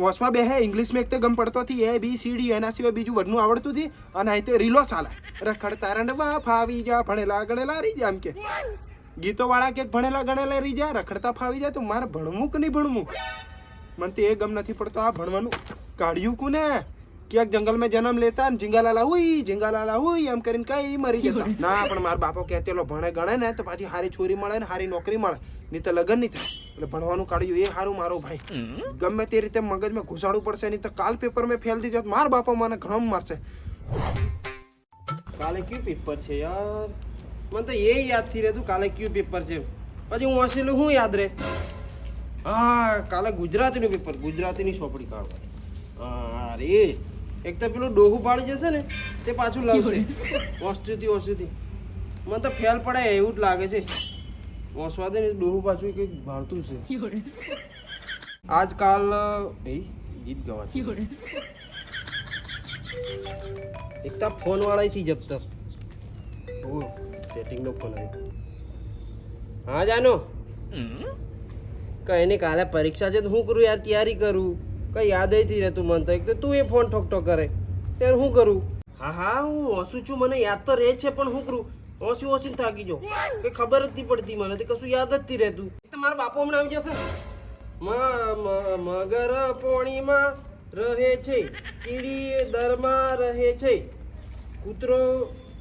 વોસમાં બે હે ઇંગ્લિશમાં એક તો ગમ પડતો હતી એ, બી, સી, ડી, એના સિવાય બીજું વધનું આવડતું હતી અને અહીં તે રીલો ચાલે. રખડતા રંડવા ફાવી જા, ભણેલા ગણેલા રી જા એમ કે. ગીતો વાળા કે ભણેલા ગણેલા રહી જાય રખડતા ફાવી જાય તો મારે ભણવું કે નહીં ભણવું? મને તો એ ગમ નથી પડતો આ ભણવાનું. કાઢ્યું કોને? ક્યાંક જંગલમાં જન્મ લેતા ને ઝીંગાલાલા હુઈ ઝીંગાલાલા હુઈ એમ કરીને કઈ મરી જતા. ના પણ મારા બાપો કહે ચલો ભણે ગણે ને તો પાછી હારી છોરી મળે ને હારી નોકરી મળે. નહીં તો લગન નહીં થાય. એટલે ભણવાનું કાઢ્યું. એ સારું મારો ભાઈ. ગમે તે રીતે મગજમાં ઘુસાડવું પડશે નહીં તો કાલ પેપર મેં ફેલ થઈ જાત માર બાપા મને ઘણમ મારશે. કાલે કયું પેપર છે યાર? મને તો એ યાદથી રહેતું કાલે કયું પેપર છે? પછી હું હસેલું શું યાદ રહે? હા કાલે ગુજરાતીનું પેપર ગુજરાતીની સોપડી કાઢવા હા રે. એક તો પેલું ડોહું પાડી જશે ને તે પાછું લાવશે. ઓસ્તુથી ઓસ્તુથી મને તો ફેલ પડે એવું જ લાગે છે. ઓસવા દે ને ડોહું પાછું કંઈક ભાળતું છે. આજકાલ એ ગીત ગવાતું. એક તો ફોન વાળાથી જપતો. ઓ સેટિંગનો ફોન આવ્યો હા જાનો. કઈ નહીં કાલે પરીક્ષા છે તો શું કરું યાર તૈયારી કરું. કઈ યાદ નથી રહેતું મન તો. એક તો તું એ ફોન ઠોક ઠોક કરે. ત્યારે શું કરું? હા હા હું ઓછું છું મને યાદ તો રહે છે પણ શું કરું? ઓછી ઓછી થાકી જાઉં. કઈ ખબર જ નહીં પડતી મને તો કશું યાદ જ નહીં રહેતું. એક તો મારા બાપો હમણાં આવી જશે. મગર પોણીમાં રહે છે કીડી દરમાં રહે છે. કૂતરો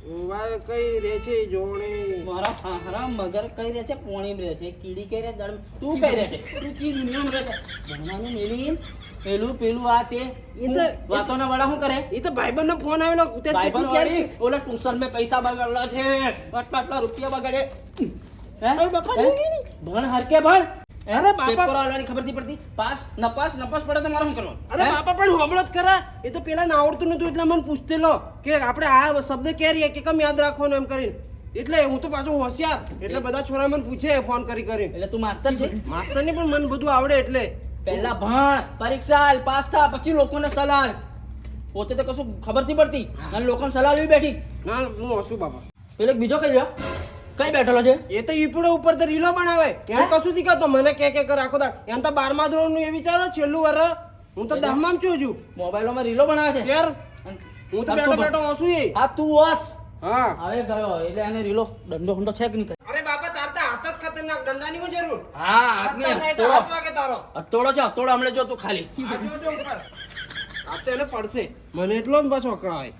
વા કઈ રે છે જોણી? મારા હારા મગર કઈ રે છે? પોણી રે છે. કીડી કઈ રે દળ તું કઈ રે છે? તું કી દુનિયામાં રહે છે. ભણવાનું મેલી પેલું પેલું આ તે. વાતોના વડા શું કરે? એ તો ભાઈબંધનો ફોન આવેલો. તે- તે ભાઈબંધ ઓલા ટ્યુશન મે પૈસા બગાડલા છે. આટલા આટલા રૂપિયા બગાડે. હે? બાપા. ભણ હરકે ભણ? અરે બાપા. પેપર વાળાની ખબર નથી પડતી. પાસ નપાસ નપાસ પડે તો મારે શું કરવાનું? અરે બાપા પણ હોબળો જ ખરા. એ તો પેલા આવડતું નતું એટલે મને પૂછતેલો કે આપણે આ શબ્દ ક્યારે કે કેમ યાદ રાખવાનો એમ કરીને. એટલે હું તો પાછો હોશિયાર. એટલે બધા છોરા મને પૂછે ફોન કરી કરી એટલે તું માસ્તર છે? માસ્તર ને પણ મને બધું આવડે એટલે. પહેલા ભણ પરીક્ષા પાસ થા પછી લોકોને સલાહ પોતે તો કશું ખબર નથી પડતી. અને લોકોને સલાહ લેવી બેઠી. ના હું હસું બાપા. પેલો બીજો કઈ કઈ બેઠેલો છે? એ તો ઈપડો ઉપર તો રીલો બનાવે. એને કશું થી કહેતો મને કે કે કરે આખો દાડ. એને તો બારમા ધોરણનું એ વિચારો છેલ્લું વર. હું તો દહમામ છું હજુ. મોબાઈલોમાં રીલો બનાવે છે? યાર હું તો બેઠો બેઠો હસું એ. હા તું હસ. હા. હવે ગયો એટલે એને રીલો દંડો ફંડો છે કે નહીં? અરે બાપા તાર તો હાથ જ ખતરનાક. દંડાની શું જરૂર? હા હાથની તો હાથ વાગે તારો. હથોડો છે અતોડો હમણાં જો તું ખાલી. આ જોજો ઉપર. આ તો એને પડશે. મને એટલો જ પાછો અકળાય.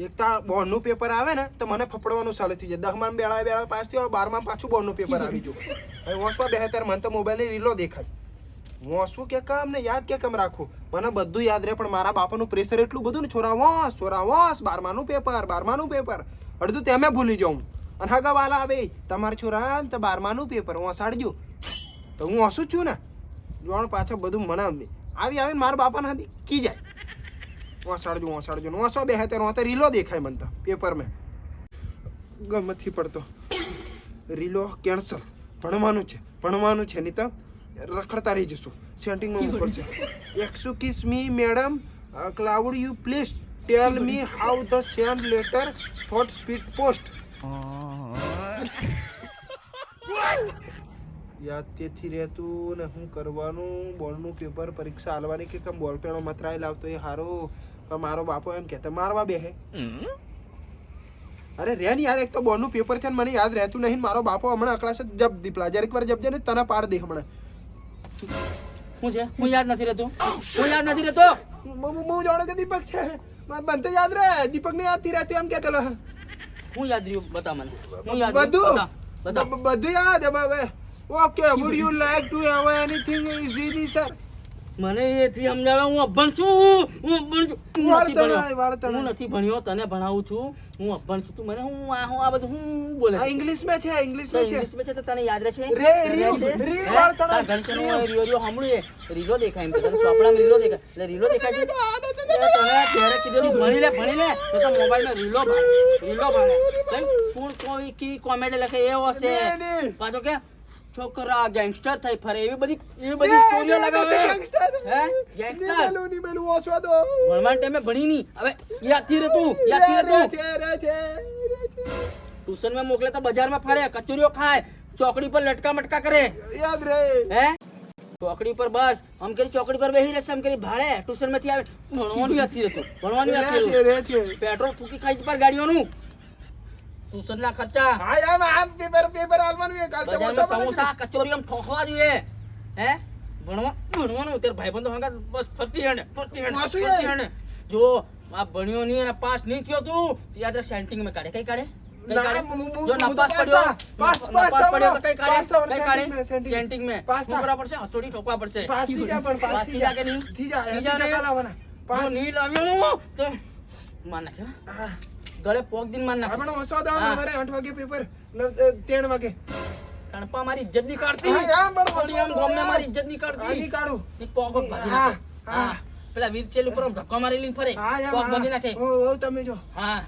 એક તો બોર્ડનું પેપર આવે ને, તો મને ફફડવાનું ચાલુ થઈ જાય. દસમાં બેળા બેળા પાસ થયો બારમાં પાછું બોર્ડનું પેપર આવી ગયું. હવે વાંચવા બે ત્યારે મને તો મોબાઈલની રીલો દેખાય. વાંચવું કે કામ ને, યાદ કે કેમ રાખું મને બધું યાદ રહે, પણ મારા બાપાનું પ્રેશર એટલું બધું ને, છોરા વોસ છોરા વોસ, બારમાનું પેપર બારમાનું પેપર. અડધું તેમે ભૂલી જાઉં. અને હગા વાલા આવે તમારા છોરા તો બારમાનું પેપર વાંસાડજો. તો હું જ છું ને. જોણ પાછળ બધું મને આવી આવીને મારા બાપાના હતી કી જાય. વાંસાડજો વાંસાડજો વાંસો બે હાથે વાંતે રીલો દેખાય મને તો, પેપરમાં. ગમતથી પડતો. રીલો કેન્સલ ભણવાનું છે ભણવાનું છે, નહીં તો રખડતા રહી જશું. સેન્ટિંગમાં મોકલશે excuse me madam could you please tell me how the send letter through speed post યાદ તેથી રહેતું ને હું કરવાનું? બોર્ડનું પેપર પરીક્ષા હાલવાની કે કેમ? બોલ પેણો મતરાઈ લાવતો એ હારો. મારો બાપો એમ કહેતો મારવા બેહે. અરે રે ને યાર એક તો બોર્ડનું પેપર છે ને મને યાદ રહેતું નહીં મારો બાપો હમણાં અકળાશે જબ દીપલા જરીક વાર જબજે ને તને પાડ દે હમણાં. શું છે? હું યાદ નથી રહેતો. હું યાદ નથી રહેતો. હું હું જાણો કે દીપક છે. મને બનતે યાદ રહે. દીપક ને યાદથી રહેતું એમ કહેતો હું યાદ રહ્યું બતા મને. હું યાદ બધું? બધું યાદ? હે હવે okay would you like to have anything easily sir મને એથી સમજાવે હું અભણ છું હું અભણ છું. હું નથી ભણ્યો. હું નથી ભણ્યો તને ભણાવું છું. હું અભણ છું તું મને હું આ હું આ બધું હું બોલે આ ઇંગ્લિશમાં છે ઇંગ્લિશમાં છે. ઇંગ્લિશમાં છે તો તને યાદ રહે છે રે, રહે રીલ, છે? રીલ હે? રીયો રીયો સાંભળ્યું એ? રીલો દેખાય એમ તને સોપડા રીલો દેખાય. એટલે રીલો દેખાય છે. તને ત્યારે કીધેલું ભણી લે ભણી લે તો તો મોબાઈલમાં રીલો ભાળે રીલો ભાળે કઈ કોણ કોઈ કી કોમેડી લખે એ હશે. પાછો કે છોકરા ગેંગસ્ટર થઈ ફરે એવી બધી એવી બધી સ્ટોરીઓ લગાવે. ગેંગસ્ટર. હે? ગેંગસ્ટર? મેલું ની મેલું ઓસવા દો. ભણવાન ટાઈમે ભણી ની હવે યાદથી રે તું છે રે છે રે છે. ટ્યુશનમાં મોકલે તો બજારમાં ફરે કચોરીઓ ખાય ચોકડી પર લટકા મટકા કરે. યાદ રે. હે? ચોકડી પર બસ આમ કરી ચોકડી પર બેહી રહેશે આમ કરી ભાડે ટ્યુશનમાંથી આવે. ભણવાનું યાદથી રહેતું ભણવાનું યાદ છે પેટ્રોલ ફૂકી ખાઈ પર ગાડીઓનું. ટ્યુશન ના ખર્ચા હા આમ આમ પેપર પેપર આલવાનું એ કાલ તો. સમોસા કચોરી આમ ઠોખવા જોઈએ હે ભણવા ભણવાનું અત્યારે ભાઈબંધો હંગા બસ ફરતી હેડે ફરતી હેડે ફરતી. હેડે જો આ ભણ્યો નહીં અને પાસ નહીં થયો તું યાદ રે સેન્ટિંગ મે કાઢે કઈ કાઢે જો નપાસ પાસ પડ્યો પાસ- પાસ પડ્યો તો કઈ કાઢે? થા. કઈ કાઢે? સેન્ટિંગ મે થા. કરવા પડશે હથોડી ઠોકવા પડશે પાસથી જા પણ પાસ થઈ જા કે નહીં? થી જા એસી જા લાવવાના પાસ નહીં લાવ્યો તો માર નાખે હો. ગળે પોક દિન માર નાખે. આપણો ઓછો દાવ. અમારે આઠ વાગે પેપર નવ- અ, ત્રણ વાગે. કણપા મારી ઇજ્જતની કાઢતી. હા, આમ પણ ગામને યાર. મારી ઇજ્જતની કાઢતી. આની કાઢું. એક પોક હા, હા. પેલા વીર ચેલ ઉપર ધક્કો મારી લઈને ફરે. પોક હા. નાખે. ઓ, ઓ, તમે જો. હા.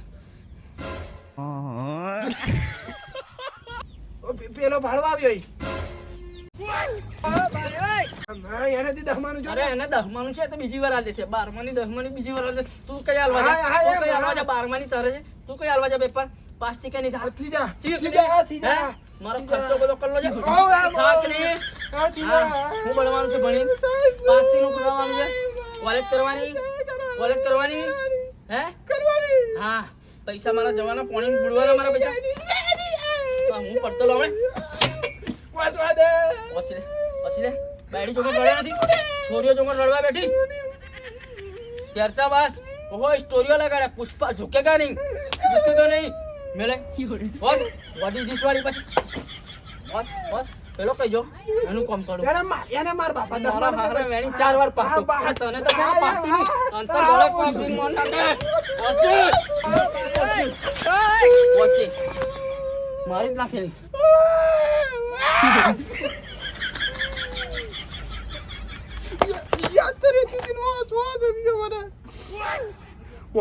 ઓ, પેલો ભાડવા આવ્યો એનાથી દહમાનું જો અરે એને દહમાનું છે તો બીજી વાર આલે છે. બારમાની દસમાની બીજી વાર આલે છે. તું કઈ હાલવા જા? કઈ હાલવા જા? બારમાની તારે છે. તું કઈ હાલવા જા પેપર? પાસથી કે નહીં થા જા જા, જા. મારો ખર્ચો બધો કરલો છે થા? હા, ભણવાનું છે? સાહેબ, પાસથી નું કરવાનું છે? કોલેજ કરવાની? કોલેજ કરવાની? હે? કરવાની. હા. પૈસા મારા જવાના પોણી બુડવાના મારા પૈસા હા, હું પડતો લો હમણાં વાંચવા દે વસી લે વસી લે બેડી જોગર રડવા નથી. છોરીઓ જોગર રડવા બેઠી. ત્યારતા બસ. ઓહો સ્ટોરીઓ લગાડે. પુષ્પા ઝુકે કા નહીં. ઝુકેગા નહીં. મેલે. બસ. વોટ ઇઝ ધીસ વાળી પછી. બસ બસ. પેલો કહીજો એનું કામ કરું. એને માર એને માર બાપા દસ હાથને પેપર. વેણી ચાર વાર. હા, તને તો છે ને હા, પાકતી હા, નહીં. તને તો હા, ગળે હા, પાકતી મોં નાખે. વચ્ચે. વચ્ચે. મારી નાખેલી યાદ તો રહેતી વાંચ આવી મને.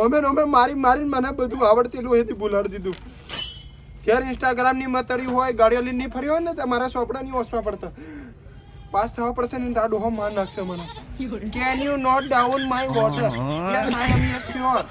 ઓમે ઓમે મારી મારીને મને બધું આવડતેલું એથી ભૂલાડી દીધું. જ્યારે ઇન્સ્ટાગ્રામની મતડી હોય ગાડીઓ લઈને ફરી હોય ને, તો મારા ચોપડા ની ઓછવા પડતા. પાસ થવા પડશે ને તારો ડોહો માર નાખશે મને. Can you note down my water yes I am yes sure